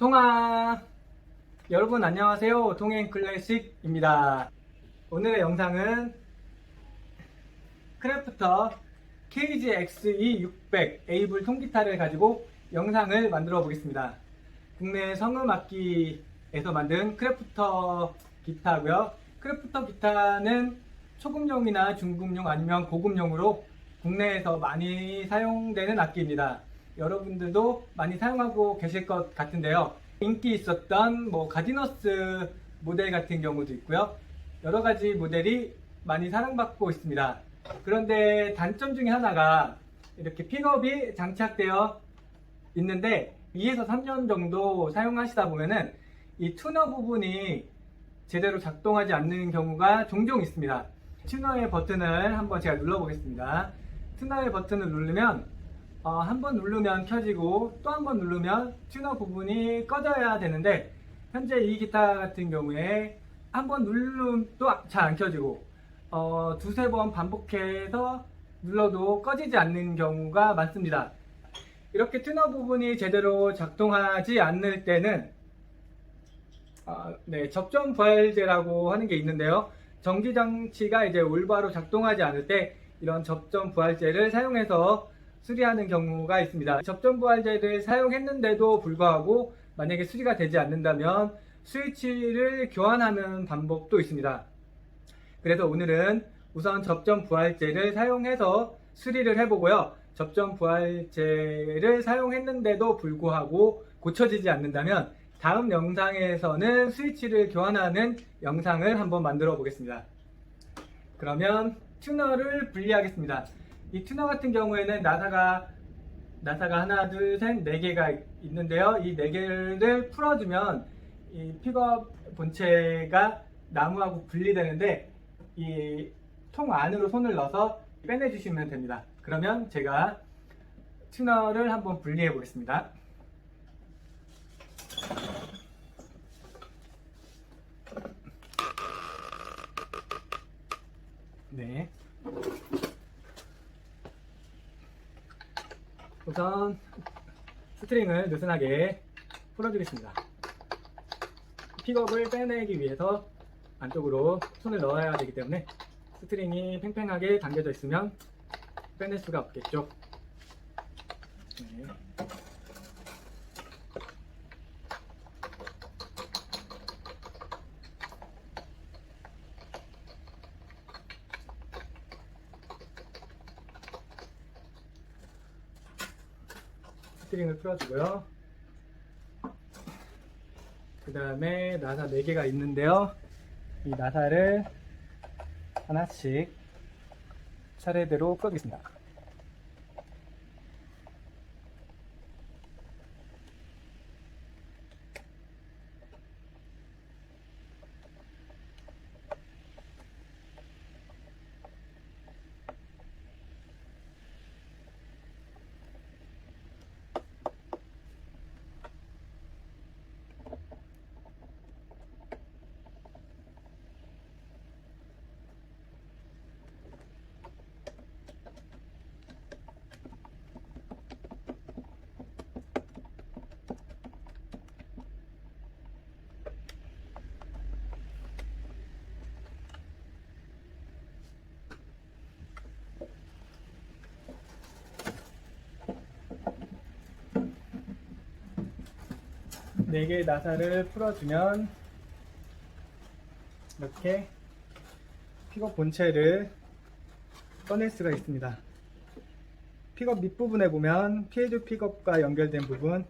통화 여러분 안녕하세요. 통행 클래식입니다. 오늘의 영상은 크래프터 KGXE600 에이블 통기타를 가지고 영상을 만들어 보겠습니다. 국내 성음악기에서 만든 크래프터 기타고요. 크래프터 기타는 초급용이나 중급용 아니면 고급용으로 국내에서 많이 사용되는 악기입니다. 여러분들도 많이 사용하고 계실 것 같은데요. 인기 있었던 뭐 가디너스 모델 같은 경우도 있고요. 여러 가지 모델이 많이 사랑받고 있습니다. 그런데 단점 중에 하나가 이렇게 픽업이 장착되어 있는데 2에서 3년 정도 사용하시다 보면은 이 튜너 부분이 제대로 작동하지 않는 경우가 종종 있습니다. 튜너의 버튼을 한번 제가 눌러보겠습니다. 튜너의 버튼을 누르면 어, 한 번 누르면 켜지고 또 한 번 누르면 튜너 부분이 꺼져야 되는데 현재 이 기타 같은 경우에 한 번 누르면 또 잘 안 켜지고 어, 두세 번 반복해서 눌러도 꺼지지 않는 경우가 많습니다. 이렇게 튜너 부분이 제대로 작동하지 않을 때는 아, 네, 접점 부활제라고 하는 게 있는데요. 전기 장치가 이제 올바로 작동하지 않을 때 이런 접점 부활제를 사용해서 수리하는 경우가 있습니다. 접점 부활제를 사용했는데도 불구하고 만약에 수리가 되지 않는다면 스위치를 교환하는 방법도 있습니다. 그래서 오늘은 우선 접점 부활제를 사용해서 수리를 해보고요. 접점 부활제를 사용했는데도 불구하고 고쳐지지 않는다면 다음 영상에서는 스위치를 교환하는 영상을 한번 만들어 보겠습니다. 그러면 튜너를 분리하겠습니다. 이 튜너 같은 경우에는 나사가 나사가 하나, 둘, 셋, 네 개가 있는데요. 이 네 개를 풀어주면 이 픽업 본체가 나무하고 분리되는데 이 통 안으로 손을 넣어서 빼내주시면 됩니다. 그러면 제가 튜너를 한번 분리해 보겠습니다. 네. 우선 스트링을 느슨하게 풀어주겠습니다. 픽업을 빼내기 위해서 안쪽으로 손을 넣어야 되기 때문에 스트링이 팽팽하게 당겨져 있으면 빼낼 수가 없겠죠. 네. 스트링을 풀어주고요. 그 다음에 나사 4개가 있는데요. 이 나사를 하나씩 차례대로 끄겠습니다. 네 개의 나사를 풀어주면 이렇게 픽업 본체를 꺼낼 수가 있습니다. 픽업 밑부분에 보면 피해주 픽업과 연결된 부분을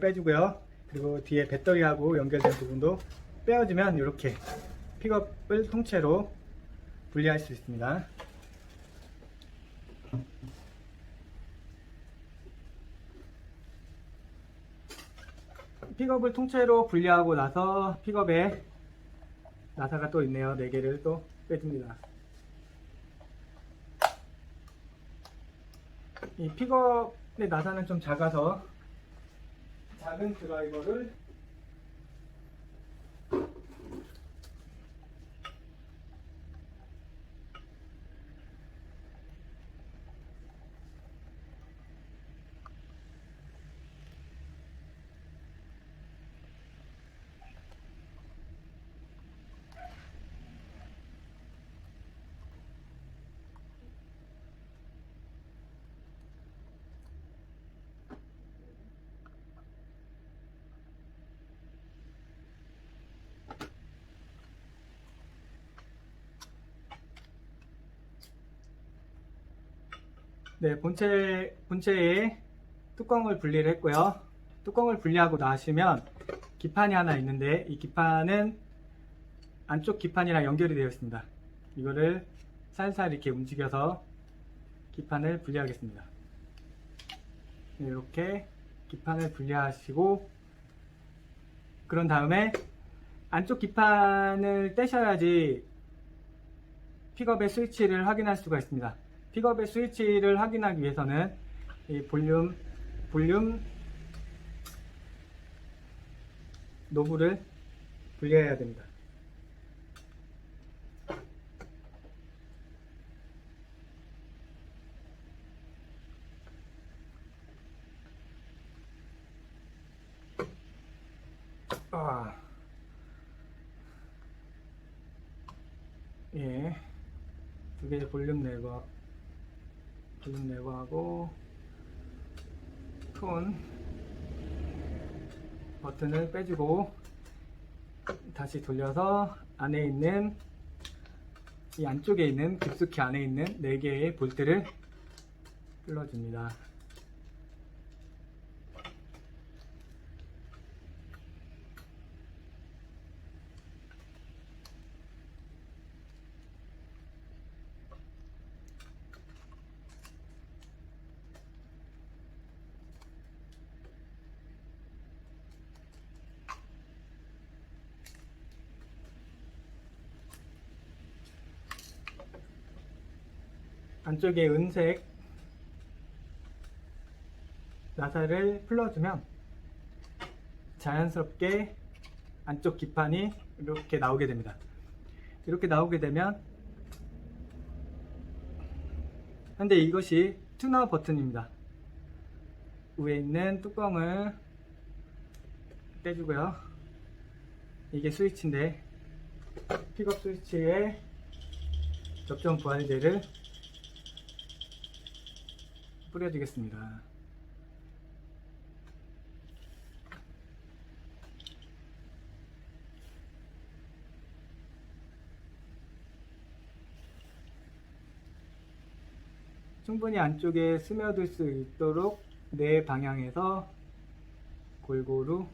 빼주고요. 그리고 뒤에 배터리하고 연결된 부분도 빼어주면 이렇게 픽업을 통째로 분리할 수 있습니다. 픽업을 통째로 분리하고 나서 픽업에 나사가 또 있네요. 4개를 또 빼줍니다. 이 픽업의 나사는 좀 작아서 작은 드라이버를 네, 본체, 본체에 뚜껑을 분리를 했고요. 뚜껑을 분리하고 나시면 기판이 하나 있는데 이 기판은 안쪽 기판이랑 연결이 되어 있습니다. 이거를 살살 이렇게 움직여서 기판을 분리하겠습니다. 네, 이렇게 기판을 분리하시고 그런 다음에 안쪽 기판을 떼셔야지 픽업의 스위치를 확인할 수가 있습니다. 픽업의 스위치를 확인하기 위해서는 이 볼륨 볼륨 노브를 분리해야 됩니다. 아. 예. 두 개의 볼륨 레버, 볼륨 레버하고 톤 버튼을 빼주고 다시 돌려서 안에 있는 이 안쪽에 있는 깊숙이 안에 있는 네 개의 볼트를 끌어줍니다. 안쪽에 은색 나사를 풀어주면 자연스럽게 안쪽 기판이 이렇게 나오게 됩니다. 이렇게 나오게 되면 근데 이것이 튜너 버튼입니다. 위에 있는 뚜껑을 떼주고요. 이게 스위치인데 픽업 스위치에 접점 부활제를 뿌려주겠습니다. 충분히 안쪽에 스며들 수 있도록 네 방향에서 골고루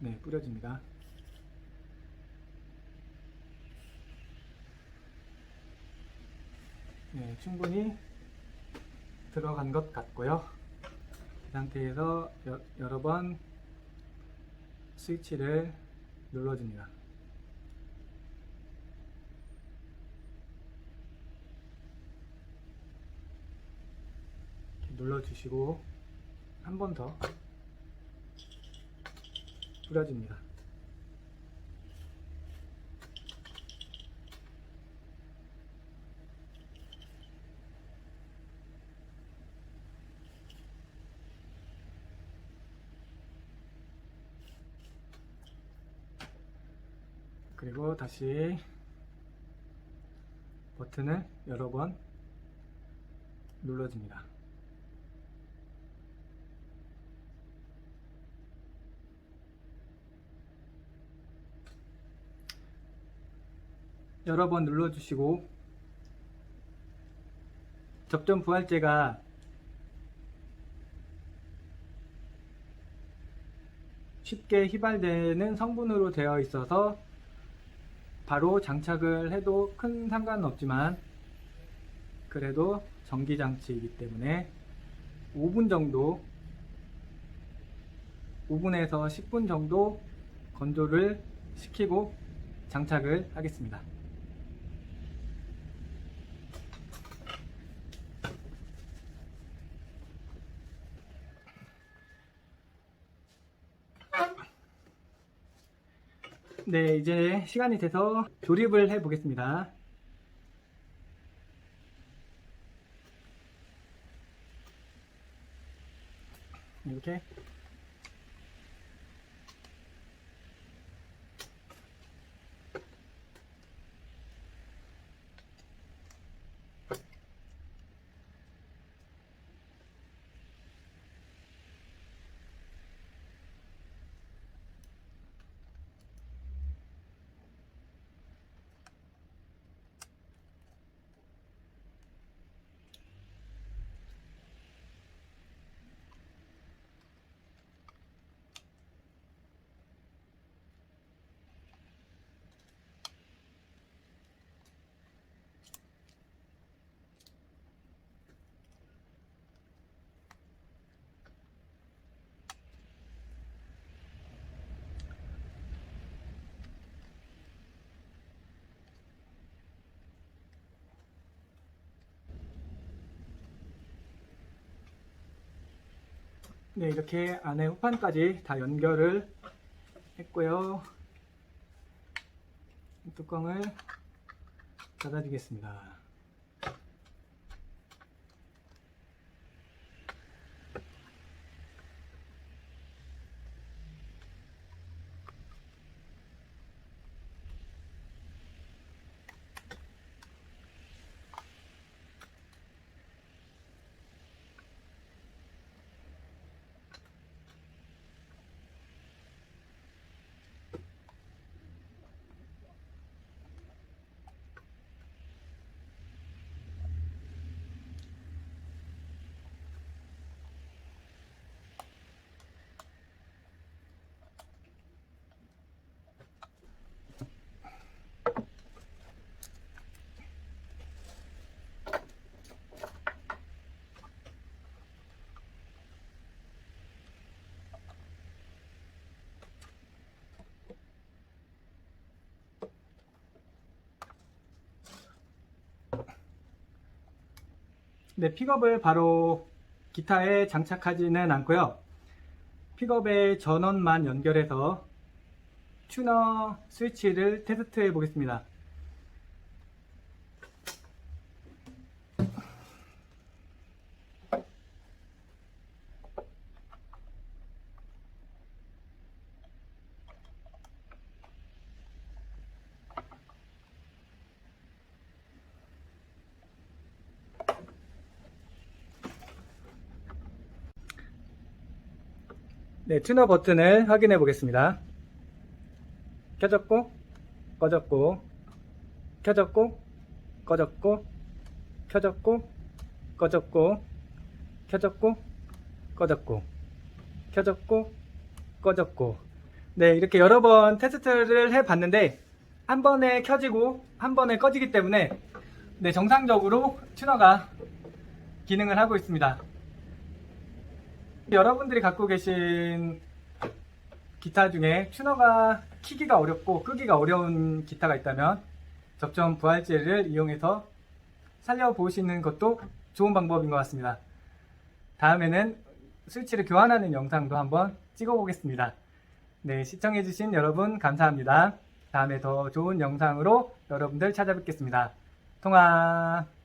네, 뿌려줍니다. 네, 충분히 들어간 것 같고요. 이 상태에서 여, 여러 번 스위치를 눌러줍니다. 눌러주시고 한 번 더 뿌려줍니다. 그리고 다시 버튼을 여러 번 눌러줍니다. 여러 번 눌러주시고 접점 부활제가 쉽게 휘발되는 성분으로 되어 있어서 바로 장착을 해도 큰 상관은 없지만 그래도 전기 장치이기 때문에 5분 정도 5분에서 10분 정도 건조를 시키고 장착을 하겠습니다. 네, 이제 시간이 돼서 조립을 해 보겠습니다. 이렇게 네, 이렇게 안에 후판까지 다 연결을 했고요. 뚜껑을 닫아주겠습니다. 네, 픽업을 바로 기타에 장착하지는 않고요. 픽업의 전원만 연결해서 튜너 스위치를 테스트해 보겠습니다. 네, 튜너 버튼을 확인해 보겠습니다. 켜졌고, 꺼졌고, 켜졌고, 꺼졌고, 켜졌고, 꺼졌고, 켜졌고, 꺼졌고, 켜졌고, 꺼졌고. 네, 이렇게 여러 번 테스트를 해 봤는데, 한 번에 켜지고, 한 번에 꺼지기 때문에, 네, 정상적으로 튜너가 기능을 하고 있습니다. 여러분들이 갖고 계신 기타 중에 튜너가 키기가 어렵고 끄기가 어려운 기타가 있다면 접점 부활제를 이용해서 살려보시는 것도 좋은 방법인 것 같습니다. 다음에는 스위치를 교환하는 영상도 한번 찍어보겠습니다. 네, 시청해주신 여러분 감사합니다. 다음에 더 좋은 영상으로 여러분들 찾아뵙겠습니다. 통화!